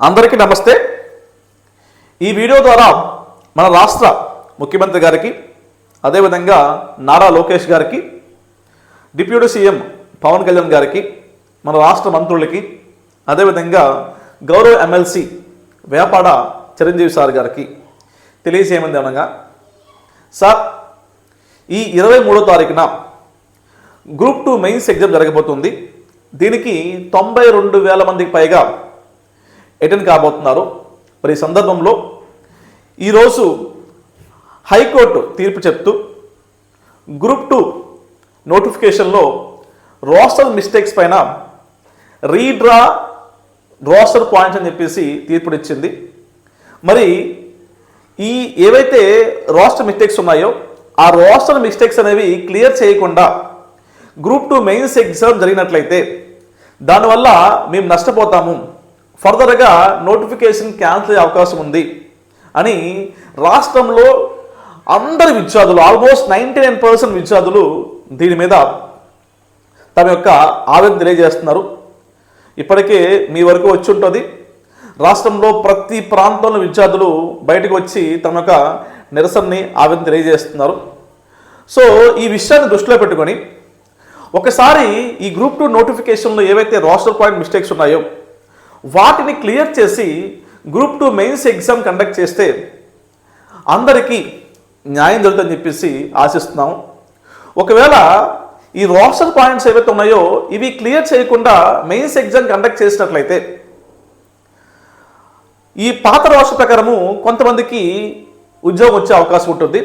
అందరికీ నమస్తే. ఈ వీడియో ద్వారా మన రాష్ట్ర ముఖ్యమంత్రి గారికి అదేవిధంగా నారా లోకేష్ గారికి డిప్యూటీ సీఎం పవన్ కళ్యాణ్ గారికి మన రాష్ట్ర మంత్రులకి అదేవిధంగా గౌరవ ఎమ్మెల్సీ వేపాడ చిరంజీవి సార్ గారికి తెలియజేయమంది అనగా సార్ ఈ ఇరవై మూడో తారీఖున గ్రూప్ టూ మెయిన్స్ ఎగ్జామ్ జరగబోతుంది. దీనికి తొంభై రెండు వేల మందికి పైగా అటెండ్ కాబోతున్నారు? మరి ఈ సందర్భంలో ఈరోజు హైకోర్టు తీర్పు చెప్తూ గ్రూప్ టూ నోటిఫికేషన్లో రోస్టర్ మిస్టేక్స్ పైన రీడ్రా రోస్టర్ పాయింట్స్ అని చెప్పేసి తీర్పునిచ్చింది. మరి ఈ ఏవైతే రోస్టర్ మిస్టేక్స్ ఉన్నాయో ఆ రోస్టర్ మిస్టేక్స్ అనేవి క్లియర్ చేయకుండా గ్రూప్ టూ మెయిన్స్ ఎగ్జామ్ జరిగినట్లయితే దానివల్ల మేము నష్టపోతాము. ఫర్దర్గా నోటిఫికేషన్ క్యాన్సిల్ అయ్యే అవకాశం ఉంది అని రాష్ట్రంలో అందరి విద్యార్థులు ఆల్మోస్ట్ నైంటీ నైన్ పర్సెంట్ విద్యార్థులు దీని మీద తమ యొక్క ఆవేదన తెలియజేస్తున్నారు. ఇప్పటికే మీ వరకు వచ్చి ఉంటుంది. రాష్ట్రంలో ప్రతి ప్రాంతంలో విద్యార్థులు బయటకు వచ్చి తమ యొక్క నిరసనని ఆవేదన తెలియజేస్తున్నారు. సో ఈ విషయాన్ని దృష్టిలో పెట్టుకొని ఒకసారి ఈ గ్రూప్ టూ నోటిఫికేషన్లో ఏవైతే రోస్టర్ పాయింట్ మిస్టేక్స్ ఉన్నాయో వాటిని క్లియర్ చేసి group two mains exam conduct చేస్తే అందరికీ న్యాయం జరుగుతుందని చెప్పేసి ఆశిస్తున్నాం. ఒకవేళ ఈ రోస్టర్ పాయింట్స్ ఏవైతే ఉన్నాయో ఇవి క్లియర్ చేయకుండా మెయిన్స్ ఎగ్జామ్ కండక్ట్ చేసినట్లయితే ఈ పాత రోస్టర్ ప్రకారము కొంతమందికి ఉద్యోగం వచ్చే అవకాశం ఉంటుంది.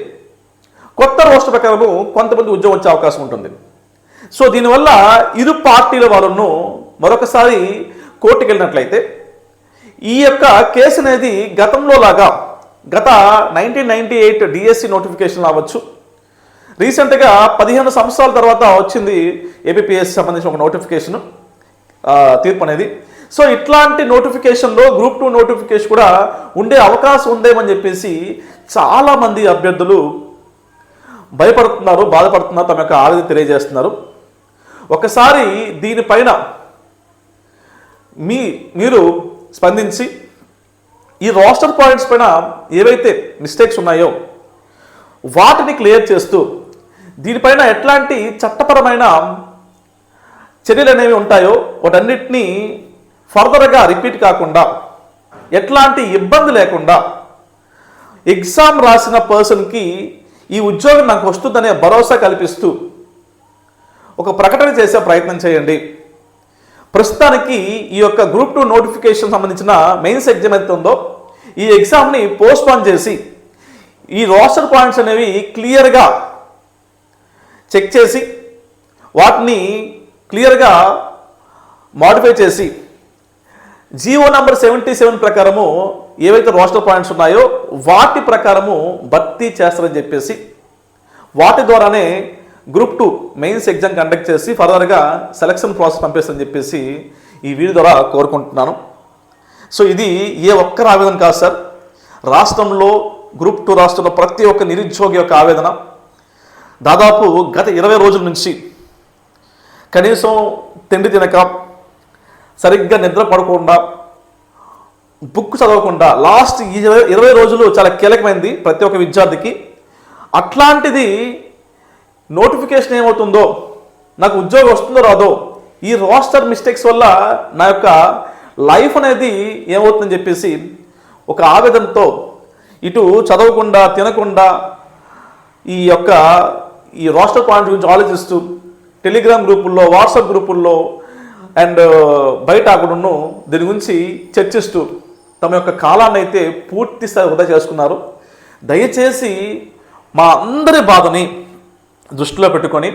కొత్త రోస్టర్ ప్రకారము కొంతమంది ఉద్యోగం వచ్చే అవకాశం ఉంటుంది. సో దీనివల్ల ఇరు పార్టీల వాళ్ళను మరొకసారి కోర్టుకు వెళ్ళినట్లయితే ఈ యొక్క కేసు అనేది గతంలో లాగా గత nineteen ninety eight DSC notification అవ్వచ్చు రీసెంట్గా పదిహేను సంవత్సరాల తర్వాత వచ్చింది ఏపీఎస్ సంబంధించిన ఒక నోటిఫికేషన్ తీర్పు అనేది. సో ఇట్లాంటి నోటిఫికేషన్లో గ్రూప్ టూ నోటిఫికేషన్ కూడా ఉండే అవకాశం ఉందేమని చెప్పేసి చాలామంది అభ్యర్థులు భయపడుతున్నారు బాధపడుతున్నారు తమ యొక్క ఆవేదన తెలియజేస్తున్నారు. ఒకసారి దీనిపైన మీ మీరు స్పందించి ఈ రోస్టర్ పాయింట్స్ పైన ఏవైతే మిస్టేక్స్ ఉన్నాయో వాటిని క్లియర్ చేస్తూ దీనిపైన ఎట్లాంటి చట్టపరమైన చర్యలు అనేవి ఉంటాయో వాటన్నిటినీ ఫర్దర్గా రిపీట్ కాకుండా ఎట్లాంటి ఇబ్బంది లేకుండా ఎగ్జామ్ రాసిన పర్సన్కి ఈ ఉద్యోగం నాకు వస్తుందనే భరోసా కల్పిస్తూ ఒక ప్రకటన చేసే ప్రయత్నం చేయండి. ప్రస్తుతానికి ఈ యొక్క గ్రూప్ టూ నోటిఫికేషన్ సంబంధించిన మెయిన్స్ ఎగ్జామ్ అయితే ఉందో ఈ ఎగ్జామ్ని పోస్ట్ పోన్ చేసి ఈ రోస్టర్ పాయింట్స్ అనేవి క్లియర్గా చెక్ చేసి వాటిని క్లియర్గా మాడిఫై చేసి జీవో నంబర్ సెవెంటీ సెవెన్ ప్రకారము ఏవైతే రోస్టర్ పాయింట్స్ ఉన్నాయో వాటి ప్రకారము భర్తీ చేస్తారని చెప్పేసి వాటి ద్వారానే group two mains exam conduct చేసి ఫర్దర్గా సెలక్షన్ ప్రాసెస్ పంపిస్తారని చెప్పేసి ఈ వీడియో ద్వారా కోరుకుంటున్నాను. సో ఇది ఏ ఒక్కరి ఆవేదన కాదు సార్. రాష్ట్రంలో గ్రూప్ టూ రాష్ట్రంలో ప్రతి ఒక్క నిరుద్యోగి యొక్క ఆవేదన. దాదాపు గత ఇరవై రోజుల నుంచి కనీసం తిండి తినక సరిగ్గా నిద్ర పడకుండా బుక్ చదవకుండా లాస్ట్ ఇరవై ఇరవై రోజులు చాలా కీలకమైంది ప్రతి ఒక్క విద్యార్థికి. అట్లాంటిది నోటిఫికేషన్ ఏమవుతుందో నాకు ఉద్యోగం వస్తుందో రాదో ఈ రోస్టర్ మిస్టేక్స్ వల్ల నా యొక్క లైఫ్ అనేది ఏమవుతుందని చెప్పేసి ఒక ఆవేదనతో ఇటు చదవకుండా తినకుండా ఈ యొక్క ఈ రోస్టర్ పాయింట్ గురించి ఆలోచిస్తూ టెలిగ్రామ్ గ్రూపుల్లో వాట్సాప్ గ్రూపుల్లో అండ్ uh, బయట అక్కడున్న దీని గురించి చర్చిస్తూ తమ యొక్క కాలాన్ని అయితే పూర్తి స్థాయి వృధా చేసుకున్నారు. దయచేసి మా అందరి బాధని దృష్టిలో పెట్టుకొని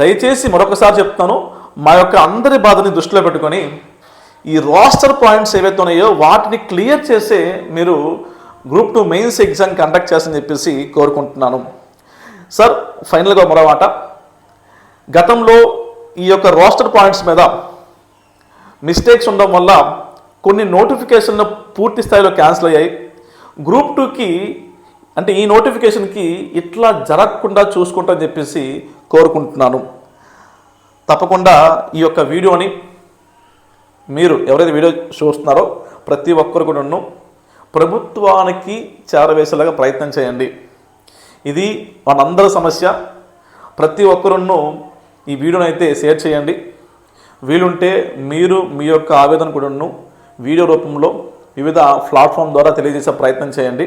దయచేసి మరొకసారి చెప్తాను మా యొక్క అందరి బాధని దృష్టిలో పెట్టుకొని ఈ రోస్టర్ పాయింట్స్ ఏవైతే ఉన్నాయో వాటిని క్లియర్ చేసే మీరు group two mains exam conduct చేస్తని చెప్పేసి కోరుకుంటున్నాను. సార్ ఫైనల్గా మరో మాట. గతంలో ఈ యొక్క రోస్టర్ పాయింట్స్ మీద మిస్టేక్స్ ఉండడం వల్ల కొన్ని నోటిఫికేషన్లు పూర్తి స్థాయిలో క్యాన్సిల్ అయ్యాయి. గ్రూప్ టూకి అంటే ఈ నోటిఫికేషన్కి ఇట్లా జరగకుండా చూసుకుంటామని చెప్పేసి కోరుకుంటున్నాను. తప్పకుండా ఈ యొక్క వీడియోని మీరు ఎవరైతే వీడియో చూస్తున్నారో ప్రతి ఒక్కరు కూడాను ప్రభుత్వానికి చేరవేసేలాగా ప్రయత్నం చేయండి. ఇది మనందరి సమస్య. ప్రతి ఒక్కరును ఈ వీడియోని అయితే షేర్ చేయండి. వీలుంటే మీరు మీ యొక్క ఆవేదన కూడాను వీడియో రూపంలో వివిధ ప్లాట్ఫామ్ ద్వారా తెలియజేసే ప్రయత్నం చేయండి.